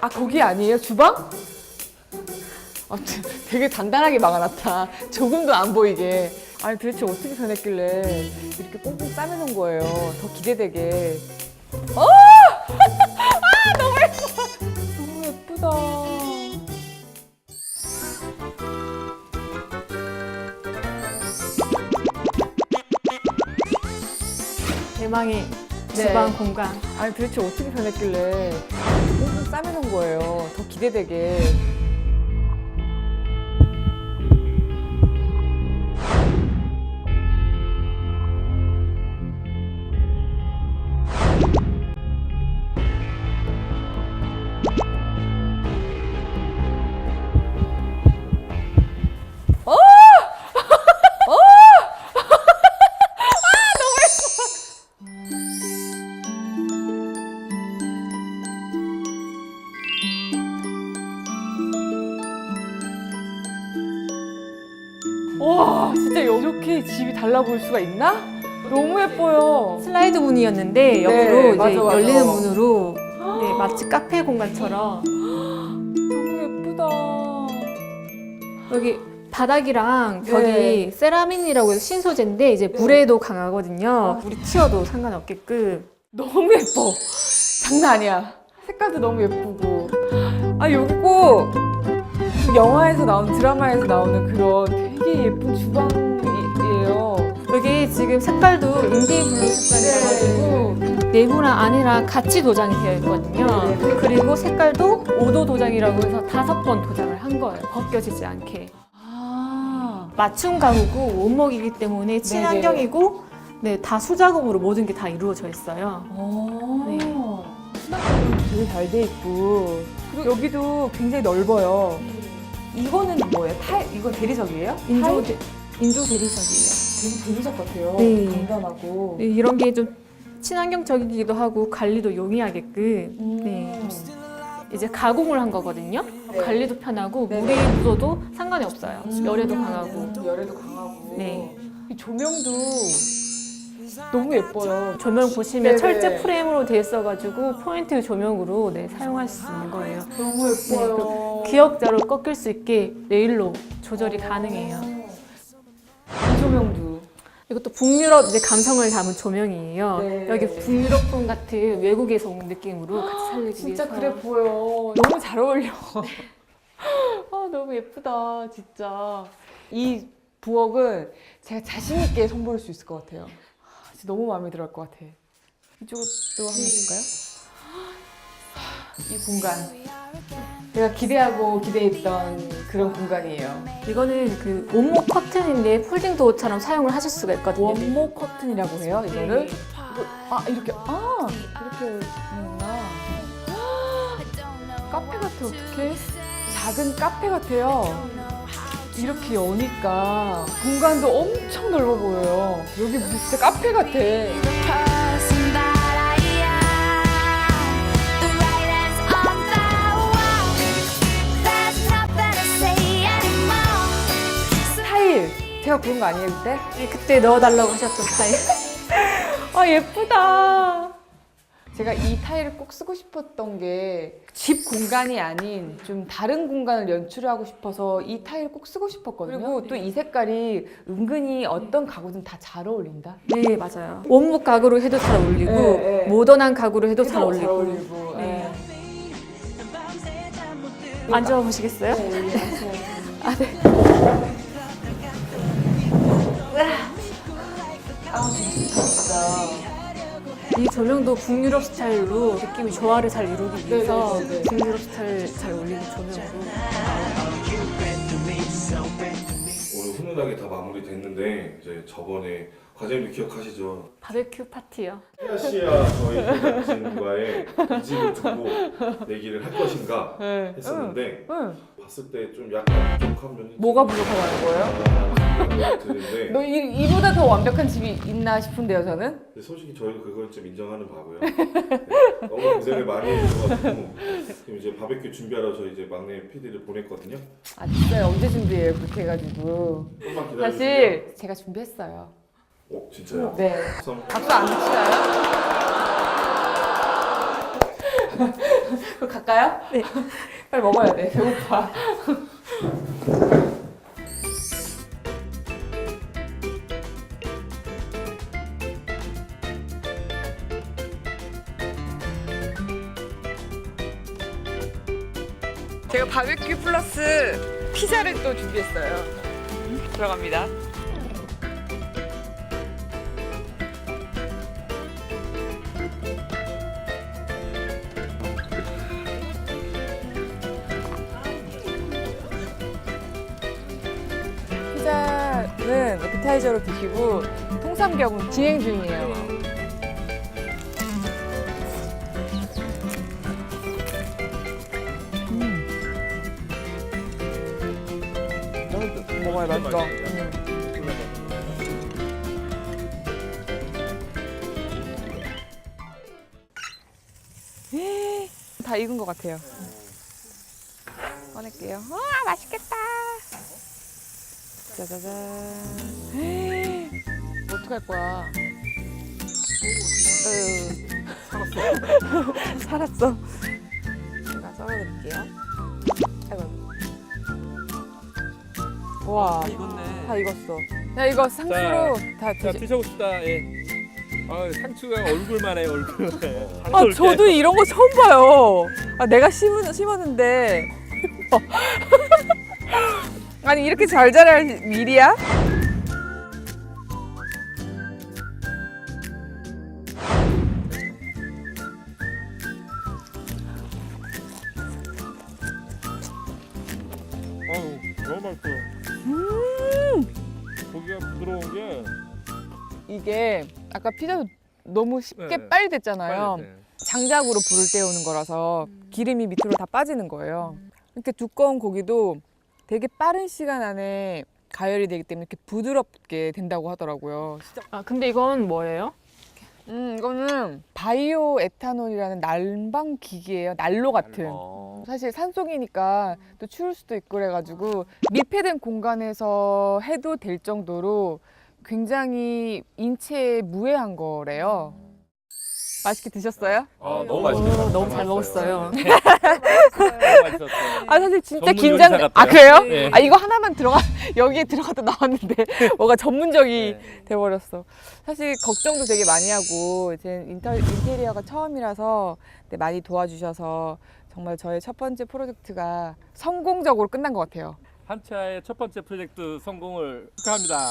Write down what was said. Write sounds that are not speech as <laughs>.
아 거기 아니에요 주방? 아, 되- 되게 단단하게 막아놨다. 조금도 안 보이게. 아니 도대체 어떻게 변했길래 이렇게 꽁꽁 싸매놓은 거예요. 더 기대되게. 어! <laughs> 아 너무 예뻐. 너무 예쁘다. 대망의 네. 주방 공간. 아니 도대체 어떻게 변했길래 싸매놓은 거예요. 더 기대되게. 와 진짜 이렇게 집이 달라 보일 수가 있나? 너무 예뻐요. 슬라이드 문이었는데 네, 옆으로 이제 맞아, 맞아. 열리는 문으로 네, 마치 카페 공간처럼 너무 예쁘다. 여기 바닥이랑 네. 벽이 세라믹이라고 해서 신소재인데 이제 물에도 강하거든요. 물이 튀어도 상관없게끔. 너무 예뻐. 장난 아니야. 색깔도 너무 예쁘고. 아 여기 꼭그 영화에서 나오는 드라마에서 나오는 그런 되게 예쁜 주방이에요. 여기 지금 색깔도 인디 블루 색깔이라가지고 내부랑 안이랑 같이 도장이 되어 있거든요. 네, 네. 그리고 색깔도 5도 도장이라고 해서 다섯 번 도장을 한 거예요. 벗겨지지 않게. 아. 맞춤 가구고 원목이기 때문에 친환경이고 네, 다 수작업으로 모든 게 다 이루어져 있어요. 오. 네. 되게 잘 돼 있고 그리고 여기도 굉장히 넓어요. 이거는 뭐예요? 탈 이거 대리석이에요? 인조? 대, 인조 대리석이에요. 되게 대리석 같아요. 네. 간단하고. 네, 이런 게 좀 친환경적이기도 하고 관리도 용이하게끔 음. 네. 이제 가공을 한 거거든요. 네. 관리도 편하고 네. 물에 묻어도 상관이 없어요. 열에도 강하고. 음, 열에도 강하고. 네. 이 조명도 너무 예뻐요. 조명 보시면 네네. 철제 프레임으로 되어 있어가지고 포인트 조명으로 네, 사용할 수 있는 거예요. 너무 예뻐요. 기역자로 꺾일 수 있게 레일로 조절이 가능해요. 이 조명도. 이것도 북유럽 이제 감성을 담은 조명이에요. 네. 여기 북유럽풍 같은 외국에서 온 느낌으로 같이 살리기 진짜 위해서. 그래 보여. 너무 잘 어울려. <laughs> 아 너무 예쁘다 진짜. 이 부엌은 제가 자신 있게 선보일 수 있을 것 같아요. 아, 진짜 너무 마음에 들어 할 것 같아. 이쪽도 한번 볼까요? 이 공간. 제가 기대하고 기대했던 그런 공간이에요. 이거는 그 원목 커튼인데 폴딩 도어처럼 사용을 하실 수가 있거든요. 원목 커튼이라고 해요, 이거를. 네. 이거, 아 이렇게 아 이렇게 하는구나. <gasps> 카페 같아 어떡해? 작은 카페 같아요. 이렇게 여니까 공간도 엄청 넓어 보여요. 여기 무슨 진짜 카페 같아. 제가 고른 거 아니에요 그때? 네, 그때 넣어달라고 하셨던 스타일. 아 예쁘다. 제가 이 타일을 꼭 쓰고 싶었던 게 집 공간이 아닌 좀 다른 공간을 연출하고 싶어서 이 타일을 꼭 쓰고 싶었거든요. 그리고 또 이 색깔이 은근히 어떤 가구든 다 잘 어울린다. 네, 맞아요. 원목 가구로 해도 잘 어울리고 네, 네. 모던한 가구로 해도 잘 어울리고. 어울리고. 네. 네. 앉아 보시겠어요? 아, 네. 아, 조명도 북유럽 스타일로 느낌이 조화를 잘 이루기 위해서 네, 네, 네. 북유럽 스타일 잘 어울리는 조명으로. 오늘 훈훈하게 다 마무리됐는데 이제 저번에 과장님도 기억하시죠? 바베큐 파티요. 씨와 저희 제작진과의 이 집을 두고 <laughs> 내기를 할 것인가 네. 했었는데 응. 봤을 때 좀 약간 부족한 면이 뭐가 부족하다는 거예요? 드는데 너 이, 이보다 더 완벽한 집이 있나 싶은데요, 저는? 근데 솔직히 저희도 그걸 좀 인정하는 바고요. 네, 너무 고생을 많이 해주셔가지고 지금 이제 바베큐 준비하러 저희 이제 막내 PD를 보냈거든요. 아, 진짜요? 언제 준비해요? 그렇게 해가지고. 조금만 기다려주세요. 사실 제가 준비했어요. 어 진짜요? 네. 그럼 박수 안 치나요? <laughs> 그럼 갈까요? 네. 빨리 먹어야 돼. 배고파. 제가 바베큐 플러스 피자를 또 준비했어요. 들어갑니다. 에피타이저로 드시고 통삼겹은 진행 중이에요. 음. 먹어야 맛있어. 음. 다 익은 것 같아요. 꺼낼게요. 와 맛있겠다. 짜자잔. <gasps> 어떡할 거야? 살았어. <laughs> 살았어. 제가 썰어드릴게요. 아이고. 와, 익었네. 다 익었어. 야 이거 상추로 다 자 드시. 드셔봅시다. 예. 아 상추가 얼굴만 해요 얼굴. 아 저도 이런 거 처음 봐요. 아 내가 심은 심었는데. <laughs> 아니 이렇게 잘 자랄 일이야? 아유 너무 맛있어요. 음. 고기가 부드러운 게 이게 아까 피자도 너무 쉽게 네. 빨리 됐잖아요. 빨리 돼. 장작으로 불을 때우는 거라서 기름이 밑으로 다 빠지는 거예요. 이렇게 두꺼운 고기도 되게 빠른 시간 안에 가열이 되기 때문에 이렇게 부드럽게 된다고 하더라고요. 아 근데 이건 뭐예요? 음, 이거는 바이오 에탄올이라는 난방 기기예요. 난로 같은. 어. 사실 산속이니까 또 추울 수도 있고 그래가지고 밀폐된 공간에서 해도 될 정도로 굉장히 인체에 무해한 거래요. 맛있게 드셨어요? 아 너무 맛있어요. 너무 잘 먹었어요. <laughs> 너무 맛있었어요. 아 사실 진짜 전문 긴장. 요리사 아 같아요. 그래요? 네. 아 이거 하나만 들어가 <laughs> 여기에 들어갔다 나왔는데 <laughs> 뭐가 전문적이 네. 돼버렸어. 사실 걱정도 되게 많이 하고 이제 인터, 인테리어가 처음이라서 네, 많이 도와주셔서 정말 저의 첫 번째 프로젝트가 성공적으로 끝난 것 같아요. 한차의 첫 번째 프로젝트 성공을 축하합니다.